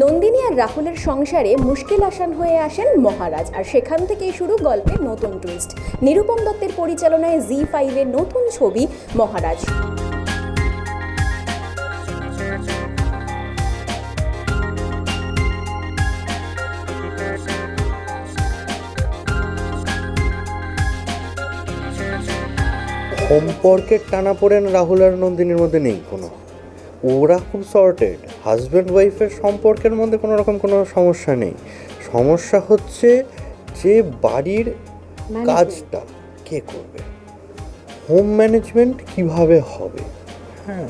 নন্দিনী আর রাহুলের সংসারে মুশকিল আসান হয়ে আসেন মহারাজ, আর সেখান থেকেই শুরু গল্পের নতুন টুইস্ট নিরুপম দত্তের পরিচালনায় জি ফাইভের নতুন ছবি মহারাজ। সম্পর্কের টানা পড়েন রাহুল আর নন্দিনীর মধ্যে নেই কোনো। ওরা খুব সর্টেড হাজব্যান্ড ওয়াইফের সম্পর্কের মধ্যে কোনো রকম কোনো সমস্যা নেই। সমস্যা হচ্ছে যে বাড়ির কাজটা কে করবে? হোম ম্যানেজমেন্ট কীভাবে হবে? হ্যাঁ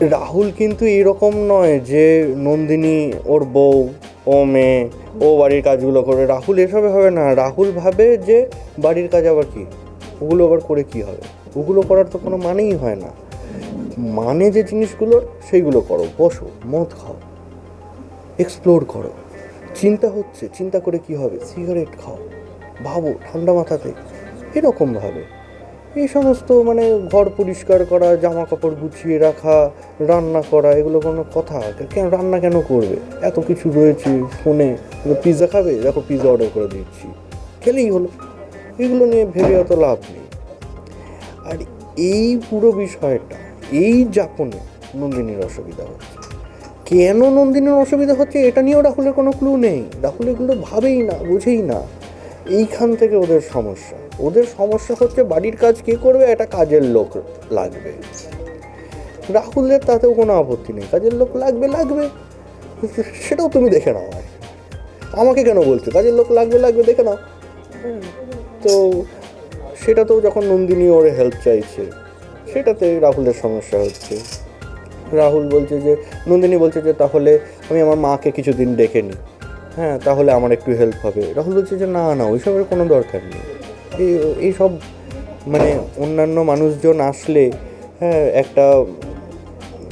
রাহুল কিন্তু এরকম নয় যে নন্দিনী ওর বউ ও মেয়ে ও বাড়ির কাজগুলো করে রাহুল এসবে হবে না। রাহুল ভাবে যে বাড়ির কাজ আবার কি? ওগুলো আবার করে কি হবে? ওগুলো করার তো কোনো মানেই হয় না। মানে যে জিনিসগুলো, সেইগুলো করো। বসো, মদ খাও। এক্সপ্লোর করো। চিন্তা হচ্ছে, চিন্তা করে কি হবে? সিগারেট খাও। ভাবো, ঠান্ডা মাথাতে। এরকম ভাবে। এই সমস্ত মানে ঘর পরিষ্কার করা জামা কাপড় গুছিয়ে রাখা, রান্না করা, এগুলো কোনো কথা? কেন রান্না কেন করবে? এত কিছু রয়েছে ফোনে। পিৎজা খাবে? দেখো পিৎজা অর্ডার করে দিচ্ছি। খেলেই হলো। এগুলো নিয়ে ভেবে অত লাভ নেই। আর এই পুরো বিষয়টা এই যাপনে নন্দিনীর অসুবিধা হচ্ছে। কেন নন্দিনীর অসুবিধা হচ্ছে এটা নিয়েও রাহুলের কোনো ক্লু নেই। রাহুল এগুলো ভাবেই না, বুঝেই না। এইখান থেকে ওদের সমস্যা। ওদের সমস্যা হচ্ছে বাড়ির কাজ কে করবে, একটা কাজের লোক লাগবে। রাহুলের তাতেও কোনো আপত্তি নেই। কাজের লোক লাগবে লাগবে। সেটাও তুমি দেখে নাও আমাকে কেন বলছো? কাজের লোক লাগবে লাগবে, দেখে নাও। তো সেটা তো যখন নন্দিনী ওর হেল্প চাইছে সেটাতে রাহুলের সমস্যা হচ্ছে। রাহুল বলছে যে, নন্দিনী বলছে যে, তাহলে আমি আমার মাকে কিছুদিন ডেকে নিই। হ্যাঁ তাহলে আমার একটু হেল্প হবে। রাহুল বলছে যে, না না, ওইসবের কোনো দরকার নেই। এই এইসব মানে অন্যান্য মানুষজন আসলে হ্যাঁ একটা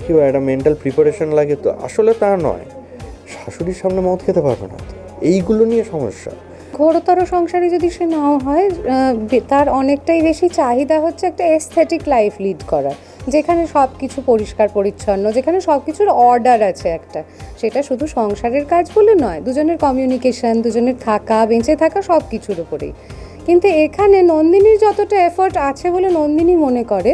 কী বলে, একটা মেন্টাল প্রিপারেশন লাগে তো। আসলে তা নয়। শাশুড়ির সামনে মদ খেতে পারবে না। এইগুলো নিয়ে সমস্যা। ঘোরতর সংসারে যদি সে নাও হয় তার অনেকটাই বেশি চাহিদা হচ্ছে একটা এস্থেটিক লাইফ লিড করা যেখানে সব কিছু পরিষ্কার, পরিচ্ছন্ন, যেখানে সব কিছুর অর্ডার আছে একটা। সেটা শুধু সংসারের কাজ বলে নয়, দুজনের কমিউনিকেশন দুজনের থাকা, বেঁচে থাকা সব কিছুর উপরেই। কিন্তু এখানে নন্দিনীর যতটা এফোর্ট আছে বলে নন্দিনী মনে করে,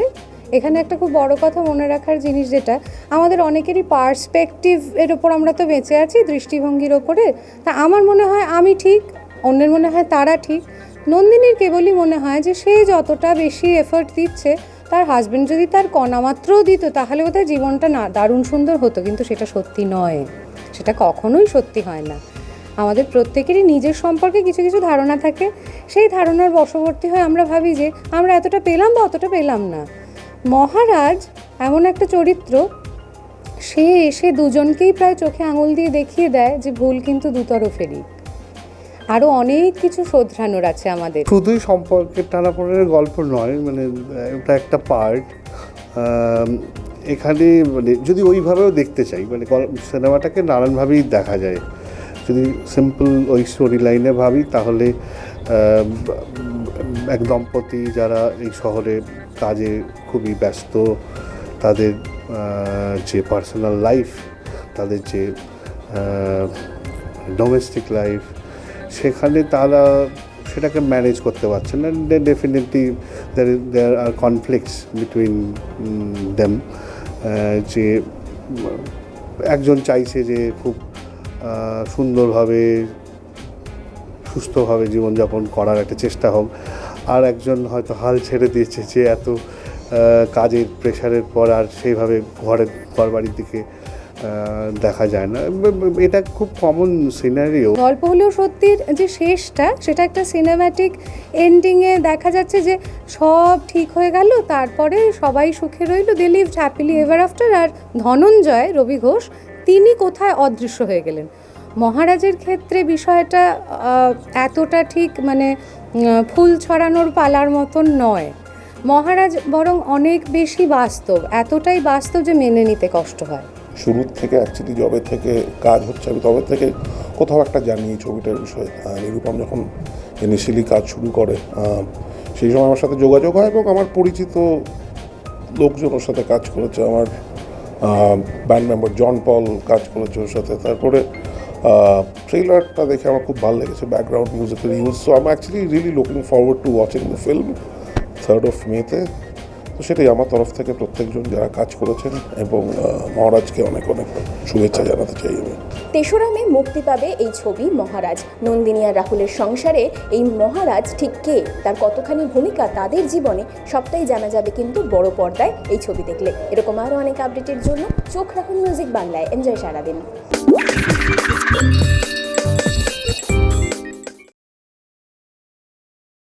এখানে একটা খুব বড় কথা মনে রাখার জিনিস যেটা, আমাদের অনেকেরই পার্সপেক্টিভ এর ওপর আমরা তো বেঁচে আছি দৃষ্টিভঙ্গির ওপরে তা আমার মনে হয় আমি ঠিক অন্যের মনে হয় তারা ঠিক। নন্দিনীর কেবলই মনে হয় যে সে যতটা বেশি এফোর্ট দিচ্ছে, তার হাজবেন্ড যদি তার কণামাত্রও দিত, তাহলে বোধহয় জীবনটা না, দারুণ সুন্দর হতো। কিন্তু সেটা সত্যি নয়। সেটা কখনোই সত্যি হয় না। আমাদের প্রত্যেকেরই নিজের সম্পর্কে কিছু কিছু ধারণা থাকে। সেই ধারণার বশবর্তী হয়ে আমরা ভাবি যে, আমরা এতটা পেলাম বা অতটা পেলাম না। মহারাজ এমন একটা চরিত্র, সে এসে দুজনকেই প্রায় চোখে আঙুল দিয়ে দেখিয়ে দেয় যে ভুল কিন্তু দুতরফেরই। আরও অনেক কিছু শোধরানোর আছে আমাদের। শুধুই সম্পর্কের টানাপোড়েনের গল্প নয় মানে ওটা একটা পার্ট। এখানে মানে যদি ওইভাবেও দেখতে চাই মানে সিনেমাটাকে নানানভাবেই দেখা যায়। যদি সিম্পল ওই স্টোরি লাইনে ভাবি, তাহলে এক দম্পতি যারা এই শহরে কাজে খুবই ব্যস্ত, তাদের যে পার্সোনাল লাইফ তাদের যে ডোমেস্টিক লাইফ সেখানে তারা সেটাকে ম্যানেজ করতে পারছে না। Definitely there are conflicts between them যে, একজন চাইছে যে খুব সুন্দরভাবে সুস্থভাবে জীবনযাপন করার একটা চেষ্টা হোক। আর একজন হয়তো হাল ছেড়ে দিয়েছে যে এত কাজের প্রেশারের পর আর সেইভাবে ঘরের ঘর বাড়ির দিকে দেখা যায় না। এটা খুব কমন সিনারিও গল্প হলেও সত্যির যে শেষটা, সেটা একটা সিনেম্যাটিক এন্ডিংয়ে দেখা যাচ্ছে যে সব ঠিক হয়ে গেল, তারপরে সবাই সুখে রইল they live happily ever after আর ধনঞ্জয়, রবি ঘোষ, তিনি কোথায় অদৃশ্য হয়ে গেলেন? মহারাজের ক্ষেত্রে বিষয়টা এতটা ঠিক মানে ফুল ছড়ানোর পালার মতন নয়। মহারাজ বরং অনেক বেশি বাস্তব, এতটাই বাস্তব যে মেনে নিতে কষ্ট হয়। শুরুর থেকে অ্যাকচুয়ালি জবে থেকে কাজ হচ্ছে, আমি তবে থেকে কোথাও একটা জানি ছবিটার বিষয়ে। নিরুপম যখন ইনিশিয়ালি কাজ শুরু করে সেই সময় আমার সাথে যোগাযোগ হয় এবং আমার পরিচিত লোকজন ওর সাথে কাজ করেছে। আমার ব্যান্ড মেম্বার জন পল কাজ করেছে ওর সাথে। তারপরে ট্রেলারটা দেখে আমার খুব ভালো লেগেছে ব্যাকগ্রাউন্ড মিউজিকের use so I actually really looking forward to watching the film third of মেতে তো সেটাই আমার তরফ থেকে প্রত্যেকজন যারা কাজ করেছেন এবং মহারাজকে অনেক অনেক শুভেচ্ছা জানাতে চাই আমি। তেসরা মে মুক্তি পাবে এই ছবি মহারাজ। নন্দিনী আর রাহুলের সংসারে এই মহারাজ ঠিক কে? তার কতখানি ভূমিকা তাদের জীবনে সবটাই জানা যাবে কিন্তু বড় পর্দায় এই ছবি দেখলে। এরকম আরও অনেক আপডেটের জন্য চোখ রাখুন মিউজিক বাংলায়। এনজয় সারাদিন।